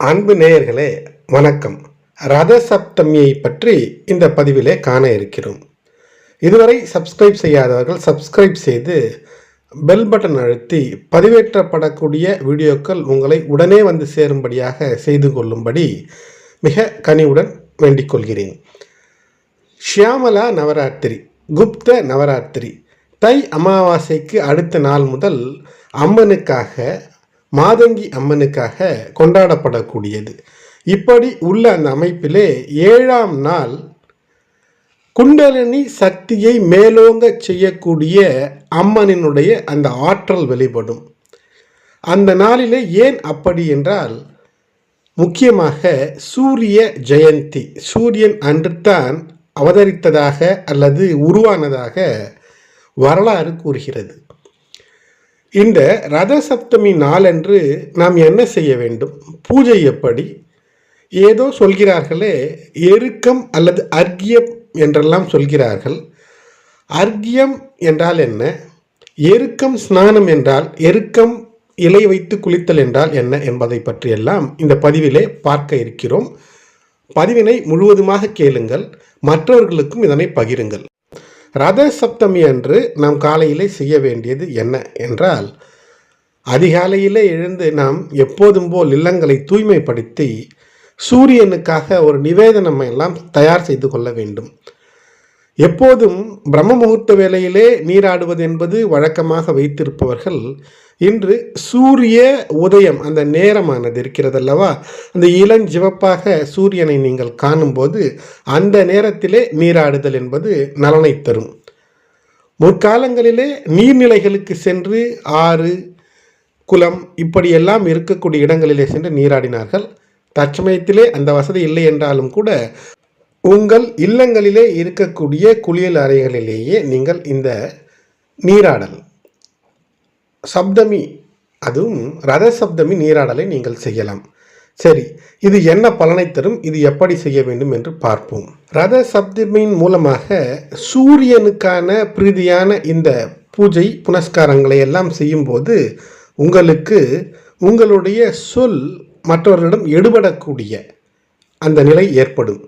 அன்பு நேயர்களே வணக்கம். ரத சப்தமியை பற்றி இந்த பதிவிலே காண இருக்கிறோம். இதுவரை சப்ஸ்கிரைப் செய்யாதவர்கள் சப்ஸ்கிரைப் செய்து பெல் பட்டன் அழுத்தி பதிவேற்றப்படக்கூடிய வீடியோக்கள் உங்களை உடனே வந்து சேரும்படியாக செய்து கொள்ளும்படி மிக கனிவுடன் வேண்டிக் கொள்கிறேன். ஷியாமலா நவராத்திரி குப்த நவராத்திரி தை அமாவாசைக்கு அடுத்த நாள் முதல் அம்மனுக்காக மாதங்கி அம்மனுக்காக கொண்டாடப்படக்கூடியது. இப்படி உள்ள அந்த அமைப்பிலே ஏழாம் நாள் குண்டலினி சக்தியை மேலோங்க செய்யக்கூடிய அம்மனினுடைய அந்த ஆற்றல் வெளிப்படும். அந்த நாளிலே ஏன் அப்படி என்றால் முக்கியமாக சூரிய ஜெயந்தி. சூரியன் அன்றுத்தான் அவதரித்ததாக அல்லது உருவானதாக வரலாறு கூறுகிறது. இந்த ரத சப்தமி நாளன்று நாம் என்ன செய்ய வேண்டும்? பூஜை எப்படி? ஏதோ சொல்கிறார்களே எருக்கம் அல்லது அர்க்கியம் என்றெல்லாம் சொல்கிறார்கள். அர்க்கியம் என்றால் என்ன? எருக்கம் ஸ்நானம் என்றால் எருக்கம் இலை வைத்து குளித்தல் என்றால் என்ன என்பதை பற்றியெல்லாம் இந்த பதிவிலே பார்க்க இருக்கிறோம். பதிவினை முழுவதுமாக கேளுங்கள் மற்றவர்களுக்கும் இதனை பகிருங்கள். ரத சப்தமி அன்று நாம் காலையிலே செய்ய வேண்டியது என்ன என்றால் அதிகாலையிலே எழுந்து நாம் எப்போதும் போல் இல்லங்களை தூய்மைப்படுத்தி சூரியனுக்காக ஒரு நிவேதனம் எல்லாம் தயார் செய்து கொள்ள வேண்டும். எப்போதும் பிரம்ம முகூர்த்த வேளையிலே நீராடுவது என்பது வழக்கமாக வைத்திருப்பவர்கள் இன்று சூரிய உதயம் அந்த நேரமானது இருக்கிறதல்லவா? அந்த இளஞ்சிவப்பாக சூரியனை நீங்கள் காணும்போது அந்த நேரத்திலே நீராடுதல் என்பது நலனை தரும். முற்காலங்களிலே நீர்நிலைகளுக்கு சென்று ஆறு குளம் இப்படியெல்லாம் இருக்கக்கூடிய இடங்களிலே சென்று நீராடினார்கள். தற்சமயத்திலே அந்த வசதி இல்லை என்றாலும் கூட உங்கள் இல்லங்களிலே இருக்கக்கூடிய குளியல் அறைகளிலேயே நீங்கள் இந்த நீராடல் சப்தமி அதுவும் ரத சப்தமி நீராடலை நீங்கள் செய்யலாம். சரி இது என்ன பலனை தரும்? இது எப்படி செய்ய வேண்டும் என்று பார்ப்போம். ரத சப்தமியின் மூலமாக சூரியனுக்கான பிரீதியான இந்த பூஜை புனஸ்காரங்களை எல்லாம் செய்யும்போது உங்களுக்கு உங்களுடைய சொல் மற்றவர்களிடம் எடுபடக்கூடிய அந்த நிலை ஏற்படும்.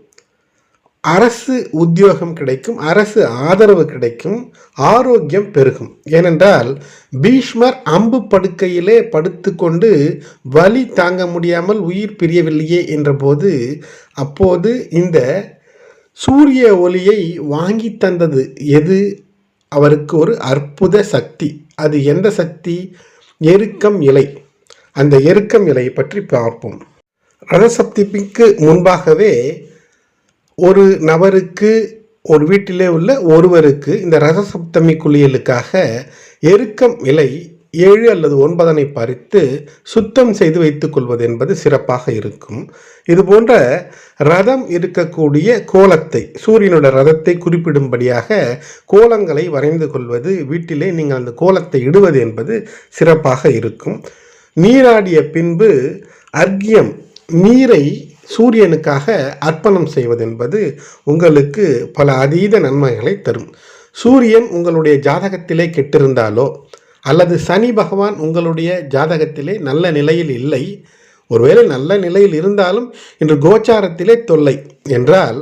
அரசு உத்தியோகம் கிடைக்கும் அரசு ஆதரவு கிடைக்கும் ஆரோக்கியம் பெருகும். ஏனென்றால் பீஷ்மர் அம்பு படுக்கையிலே படுத்துக்கொண்டு வலி தாங்க முடியாமல் உயிர் பிரியவில்லையே என்றபோது அப்போது இந்த சூரிய ஒளியை வாங்கி தந்தது. எது? அவருக்கு ஒரு அற்புத சக்தி. அது எந்த சக்தி? எருக்கம் இலை. அந்த எருக்கம் இலையை பற்றி பார்ப்போம். ரதசப்திக்கு முன்பாகவே ஒரு நபருக்கு ஒரு வீட்டிலே உள்ள ஒருவருக்கு இந்த ரசசப்தமி குளியலுக்காக எருக்கம் இலை ஏழு அல்லது ஒன்பதனை பறித்து சுத்தம் செய்து வைத்துக் கொள்வது என்பது சிறப்பாக இருக்கும். இது போன்ற ரதம் இருக்கக்கூடிய கோலத்தை சூரியனோட ரதத்தை குறிப்பிடும்படியாக கோலங்களை வரைந்து கொள்வது வீட்டிலே நீங்கள் அந்த கோலத்தை இடுவது என்பது சிறப்பாக இருக்கும். நீராடிய பின்பு அர்க்கியம் நீரை சூரியனுக்காக அர்ப்பணம் செய்வதென்பது உங்களுக்கு பல அதீத நன்மைகளை தரும். சூரியன் உங்களுடைய ஜாதகத்திலே கெட்டிருந்தாலோ அல்லது சனி பகவான் உங்களுடைய ஜாதகத்திலே நல்ல நிலையில் இல்லை ஒருவேளை நல்ல நிலையில் இருந்தாலும் இன்று கோச்சாரத்திலே தொல்லை என்றால்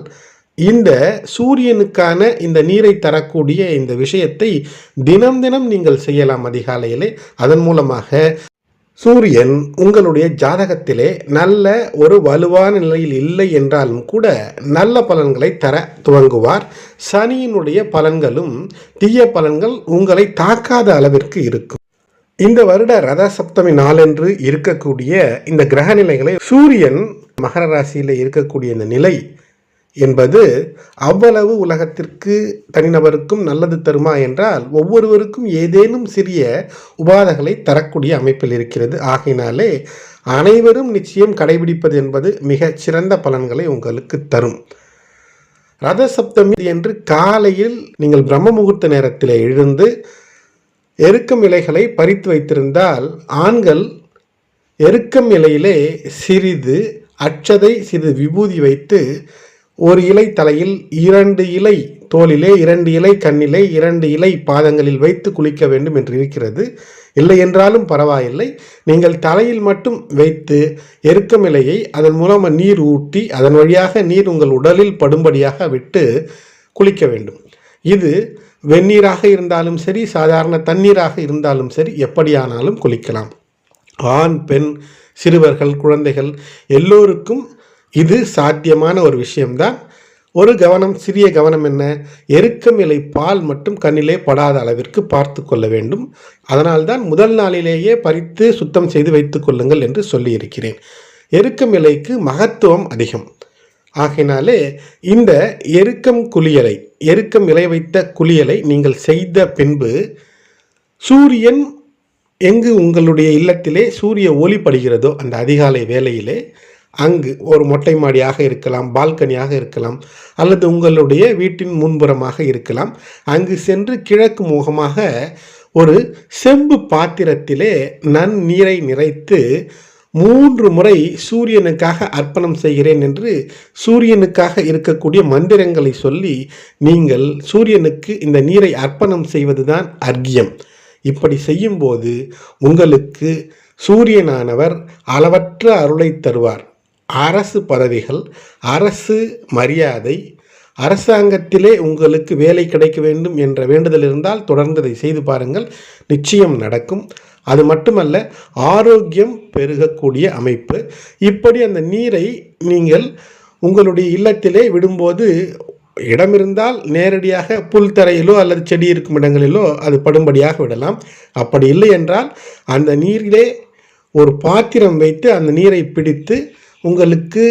இந்த சூரியனுக்கான இந்த நீரை தரக்கூடிய இந்த விஷயத்தை தினம் தினம் நீங்கள் செய்யலாம் அதிகாலையிலே. அதன் மூலமாக சூரியன் உங்களுடைய ஜாதகத்திலே நல்ல ஒரு வலுவான நிலையில் இல்லை என்றாலும் கூட நல்ல பலன்களை தர துவங்குவார். சனியினுடைய பலன்களும் தீய பலன்கள் உங்களை தாக்காத அளவிற்கு இருக்கும். இந்த வருட ரத சப்தமி நாளென்று இருக்கக்கூடிய இந்த கிரக நிலைகளை சூரியன் மகர ராசியில் இருக்கக்கூடிய இந்த நிலை என்பது அவ்வளவு உலகத்திற்கு தனிநபருக்கும் நல்லது தருமா என்றால் ஒவ்வொருவருக்கும் ஏதேனும் சிறிய உபாதைகளை தரக்கூடிய அமைப்பில் இருக்கிறது. ஆகையினாலே அனைவரும் நிச்சயம் கடைபிடிப்பது என்பது மிகச் சிறந்த பலன்களை உங்களுக்கு தரும். ரத சப்தமி என்று காலையில் நீங்கள் பிரம்ம முகூர்த்த நேரத்தில் எழுந்து எருக்கம் இலைகளை பறித்து வைத்திருந்தால் ஆண்கள் எருக்கம் இலையிலே சிறிது அச்சதை சிறிது விபூதி வைத்து ஒரு இலை தலையில் இரண்டு இலை தோலிலே இரண்டு இலை கண்ணிலே இரண்டு இலை பாதங்களில் வைத்து குளிக்க வேண்டும் என்று இருக்கிறது. இல்லை என்றாலும் பரவாயில்லை. நீங்கள் தலையில் மட்டும் வைத்து எருக்கம் இலையை அதன் மூலமாக நீர் ஊட்டி அதன் வழியாக நீர் உங்கள் உடலில் படும்படியாக விட்டு குளிக்க வேண்டும். இது வெந்நீராக இருந்தாலும் சரி சாதாரண தண்ணீராக இருந்தாலும் சரி எப்படியானாலும் குளிக்கலாம். ஆண் பெண் சிறுவர்கள் குழந்தைகள் எல்லோருக்கும் இது சாத்தியமான ஒரு விஷயம்தான். ஒரு கவனம் சிறிய கவனம் என்ன? எருக்கம் இலை பால் மட்டும் கண்ணிலே படாத அளவிற்கு பார்த்து கொள்ள வேண்டும். அதனால்தான் முதல் நாளிலேயே பறித்து சுத்தம் செய்து வைத்து கொள்ளுங்கள் என்று சொல்லியிருக்கிறேன். எருக்கம் இலைக்கு மகத்துவம் அதிகம். ஆகையினாலே இந்த எருக்கம் குளியலை எருக்கம் இலை வைத்த குளியலை நீங்கள் செய்த பின்பு சூரியன் எங்கு உங்களுடைய இல்லத்திலே சூரிய ஒளி படுகிறதோ அந்த அதிகாலை வேளையிலே அங்கு ஒரு மொட்டை மாடியாக இருக்கலாம் பால்கனியாக இருக்கலாம் அல்லது உங்களுடைய வீட்டின் முன்புறமாக இருக்கலாம். அங்கு சென்று கிழக்கு முகமாக ஒரு செம்பு பாத்திரத்திலே நன்னீரை நிறைத்து மூன்று முறை சூரியனுக்காக அர்ப்பணம் செய்கிறேன் என்று சூரியனுக்காக இருக்கக்கூடிய மந்திரங்களை சொல்லி நீங்கள் சூரியனுக்கு இந்த நீரை அர்ப்பணம் செய்வதுதான் அர்க்கியம். இப்படி செய்யும்போது உங்களுக்கு சூரியனானவர் அளவற்ற அருளை தருவார். அரசு பதவிகள் அரசு மரியாதை அரசாங்கத்திலே உங்களுக்கு வேலை கிடைக்க வேண்டும் என்ற வேண்டுதல் இருந்தால் தொடர்ந்து அதை செய்து பாருங்கள். நிச்சயம் நடக்கும். அது மட்டுமல்ல ஆரோக்கியம் பெருகக்கூடிய அமைப்பு. இப்படி அந்த நீரை நீங்கள் உங்களுடைய இல்லத்திலே விடும்போது இடம் இருந்தால் நேரடியாக புல் தரையிலோ அல்லது செடி இருக்கும் இடங்களிலோ அது படும்படியாக விடலாம். அப்படி இல்லை என்றால் அந்த நீரிலே ஒரு பாத்திரம் வைத்து அந்த நீரை பிடித்து உங்களுக்கு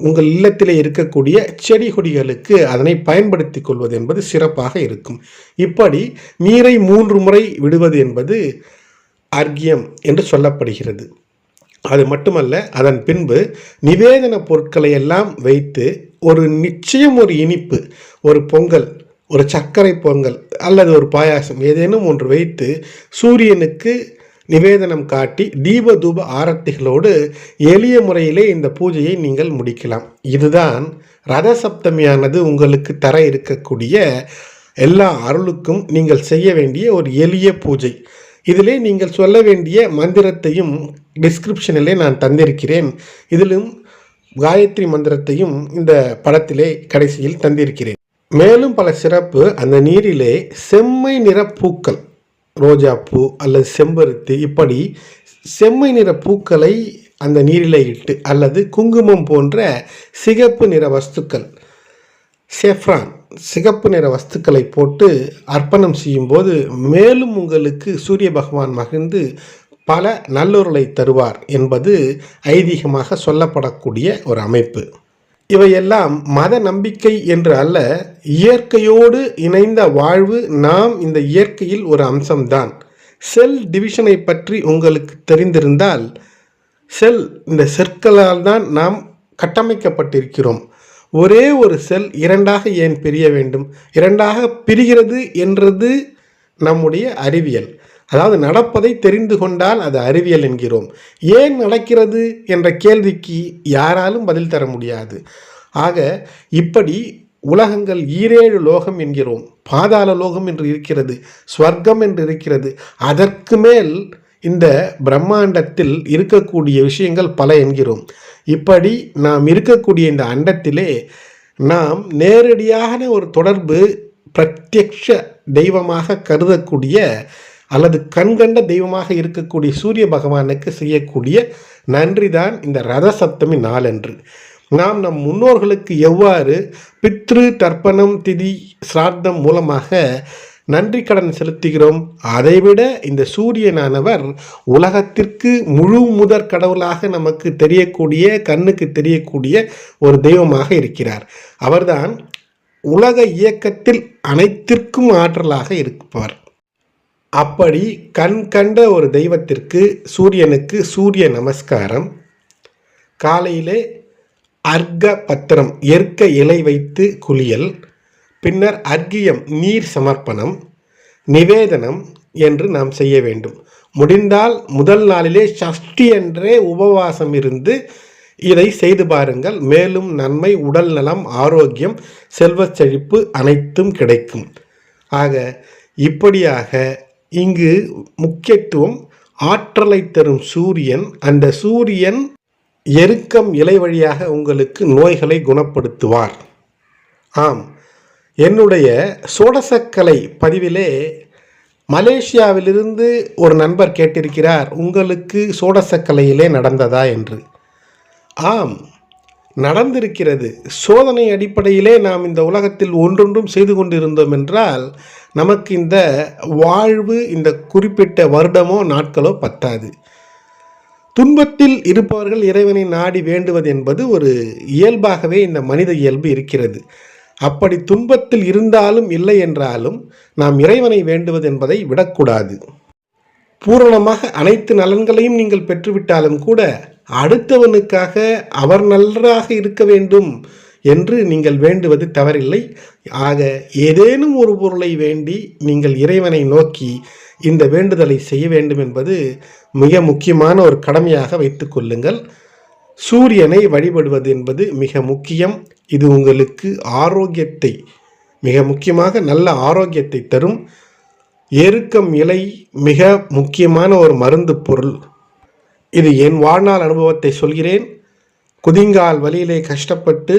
உங்கள் இல்லத்திலே இருக்கக்கூடிய செடி கொடிகளுக்கு அதனை பயன்படுத்தி கொள்வது என்பது சிறப்பாக இருக்கும். இப்படி நீரை மூன்று முறை விடுவது என்பது அர்க்கியம் என்று சொல்லப்படுகிறது. அது மட்டுமல்ல அதன் பின்பு நிவேதன பொருட்களை எல்லாம் வைத்து ஒரு நிச்சயம் ஒரு இனிப்பு ஒரு பொங்கல் ஒரு சர்க்கரை பொங்கல் அல்லது ஒரு பாயாசம் ஏதேனும் ஒன்று வைத்து சூரியனுக்கு நிவேதனம் காட்டி தீப தூப ஆரத்திகளோடு எளிய முறையிலே இந்த பூஜையை நீங்கள் முடிக்கலாம். இதுதான் ரத சப்தமியானது உங்களுக்கு தர இருக்கக்கூடிய எல்லா அருளுக்கும் நீங்கள் செய்ய வேண்டிய ஒரு எளிய பூஜை. இதிலே நீங்கள் சொல்ல வேண்டிய மந்திரத்தையும் டிஸ்கிரிப்ஷனிலே நான் தந்திருக்கிறேன். இதிலும் காயத்ரி மந்திரத்தையும் இந்த படத்திலே கடைசியில் தந்திருக்கிறேன். மேலும் பல சிறப்பு அந்த நீரிலே செம்மை நிற பூக்கள் ரோஜாப்பூ அல்லது செம்பருத்தி இப்படி செம்மை நிற பூக்களை அந்த நீரிலே இட்டு அல்லது குங்குமம் போன்ற சிகப்பு நிற வஸ்துக்கள் செஃப்ரான் சிகப்பு நிற வஸ்துக்களை போட்டு அர்ப்பணம் செய்யும்போது மேலும் உங்களுக்கு சூரிய பகவான் மகிழ்ந்து பல நல்லொருளை தருவார் என்பது ஐதீகமாக சொல்லப்படக்கூடிய ஒரு அமைப்பு. இவையெல்லாம் மத நம்பிக்கை என்று அல்ல இயற்கையோடு இணைந்த வாழ்வு நாம் இந்த இயற்கையில் ஒரு அம்சம்தான். செல் டிவிஷனை பற்றி உங்களுக்கு தெரிந்திருந்தால் செல் இந்த செற்களால் தான் நாம் கட்டமைக்கப்பட்டிருக்கிறோம். ஒரே ஒரு செல் இரண்டாக ஏன் பிரிய வேண்டும்? இரண்டாக பிரிகிறது என்றது நம்முடைய அறிவியல். அதாவது நடப்பதை தெரிந்து கொண்டால் அது அறிவியல் என்கிறோம். ஏன் நடக்கிறது என்ற கேள்விக்கு யாராலும் பதில் தர முடியாது. ஆக இப்படி உலகங்கள் ஈரேழு லோகம் என்கிறோம். பாதாள லோகம் என்று இருக்கிறது ஸ்வர்க்கம் என்று இருக்கிறது. அதற்கு மேல் இந்த பிரம்மாண்டத்தில் இருக்கக்கூடிய விஷயங்கள் பல என்கிறோம். இப்படி நாம் இருக்கக்கூடிய இந்த அண்டத்திலே நாம் நேரடியான ஒரு தொடர்பு பிரத்யக்ஷ தெய்வமாக கருதக்கூடிய அல்லது கண்கண்ட தெய்வமாக இருக்கக்கூடிய சூரிய பகவானுக்கு செய்யக்கூடிய நன்றி தான் இந்த ரத சப்தமி நாளன்று. நாம் நம் முன்னோர்களுக்கு எவ்வாறு பித்ரு தர்ப்பணம் திதி சிரார்த்தம் மூலமாக நன்றி கடன் செலுத்துகிறோம் அதைவிட இந்த சூரியனானவர் உலகத்திற்கு முழு முதற் கடவுளாக நமக்கு தெரியக்கூடிய கண்ணுக்கு தெரியக்கூடிய ஒரு தெய்வமாக இருக்கிறார். அவர்தான் உலக இயக்கத்தில் அனைத்திற்கும் ஆற்றலாக இருப்பவர். அப்படி கண் கண்ட ஒரு தெய்வத்திற்கு சூரியனுக்கு சூரிய நமஸ்காரம். காலையிலே அர்க்க பத்திரம் ஏற்க இலை வைத்து குளியல் பின்னர் அர்க்கியம் நீர் சமர்ப்பணம் நிவேதனம் என்று நாம் செய்ய வேண்டும். முடிந்தால் முதல் நாளிலே சஷ்டி என்றே உபவாசம் இருந்து இதை செய்து பாருங்கள். மேலும் நன்மை உடல் நலம் ஆரோக்கியம் செல்வச் செழிப்பு அனைத்தும் கிடைக்கும். ஆக இப்படியாக இங்கு முக்கியத்துவம் ஆற்றலை தரும் சூரியன் அந்த சூரியன் எருக்கம் இலை வழியாக உங்களுக்கு நோய்களை குணப்படுத்துவார். ஆம் என்னுடைய சோடசக்கலை பதிவிலே மலேசியாவிலிருந்து ஒரு நண்பர் கேட்டிருக்கிறார் உங்களுக்கு சோடசக்கலையிலே நடந்ததா? என்று. ஆம் நடந்திருக்கிறது. சோதனை அடிப்படையிலே நாம் இந்த உலகத்தில் ஒன்றொன்றும் செய்து கொண்டிருந்தோம் என்றால் நமக்கு இந்த வாழ்வு இந்த குறிப்பிட்ட வருடமோ நாட்களோ பத்தாது. துன்பத்தில் இருப்பவர்கள் இறைவனை நாடி வேண்டுவது என்பது ஒரு இயல்பாகவே இந்த மனித இயல்பு இருக்கிறது. அப்படி துன்பத்தில் இருந்தாலும் இல்லை என்றாலும் நாம் இறைவனை வேண்டுவது என்பதை விடக்கூடாது. பூரணமாக அனைத்து நலன்களையும் நீங்கள் பெற்றுவிட்டாலும் கூட அடுத்தவனுக்காக அவர் நன்றாக இருக்க வேண்டும் என்று நீங்கள் வேண்டுவது தவறில்லை. ஆக ஏதேனும் ஒரு பொருளை வேண்டி நீங்கள் இறைவனை நோக்கி இந்த வேண்டுதலை செய்ய வேண்டும் என்பது மிக முக்கியமான ஒரு கடமையாக வைத்துக்கொள்ளுங்கள் சூரியனை வழிபடுவது என்பது மிக முக்கியம். இது உங்களுக்கு ஆரோக்கியத்தை மிக முக்கியமாக நல்ல ஆரோக்கியத்தை தரும். எருக்கம் இலை மிக முக்கியமான ஒரு மருந்து பொருள். இது என் வாழ்நாள் அனுபவத்தை சொல்கிறேன். குதிங்கால் வழியிலே கஷ்டப்பட்டு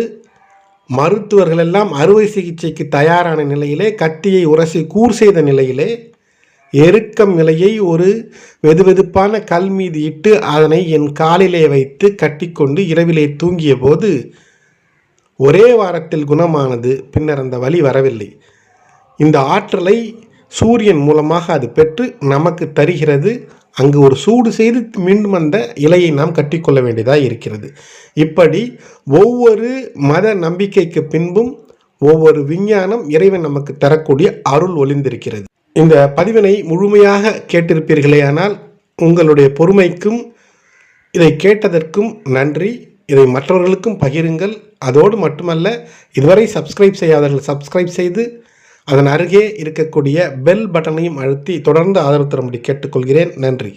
மருத்துவர்கள் எல்லாம் அறுவை சிகிச்சைக்கு தயாரான நிலையிலே கத்தியை உரசி கூர் செய்த நிலையிலே எருக்கம் நிலையை ஒரு வெதுவெதுப்பான கல் மீது இட்டு அதனை என் காலிலே வைத்து கட்டிக்கொண்டு இரவிலே தூங்கிய போது ஒரே வாரத்தில் குணமானது. பின்னர் அந்த வலி வரவில்லை. இந்த ஆற்றலை சூரியன் மூலமாக அது பெற்று நமக்கு தருகிறது. அங்கு ஒரு சூடு செய்து மீண்டும் அந்த இலையை நாம் கட்டிக்கொள்ள வேண்டியதாக இருக்கிறது. இப்படி ஒவ்வொரு மத நம்பிக்கைக்கு பின்பும் ஒவ்வொரு விஞ்ஞானம் இறைவன் நமக்கு தரக்கூடிய அருள் ஒளிந்திருக்கிறது. இந்த பதிவினை முழுமையாக கேட்டிருப்பீர்களேயானால் உங்களுடைய பொறுமைக்கும் இதை கேட்டதற்கும் நன்றி. இதை மற்றவர்களுக்கும் பகிருங்கள். அதோடு மட்டுமல்ல இதுவரை சப்ஸ்கிரைப் செய்யாதவர்கள் சப்ஸ்கிரைப் செய்து அதன் அருகே இருக்கக்கூடிய பெல் பட்டனையும் அழுத்தி தொடர்ந்து ஆதரவு தரும்படி கேட்டுக்கொள்கிறேன். நன்றி.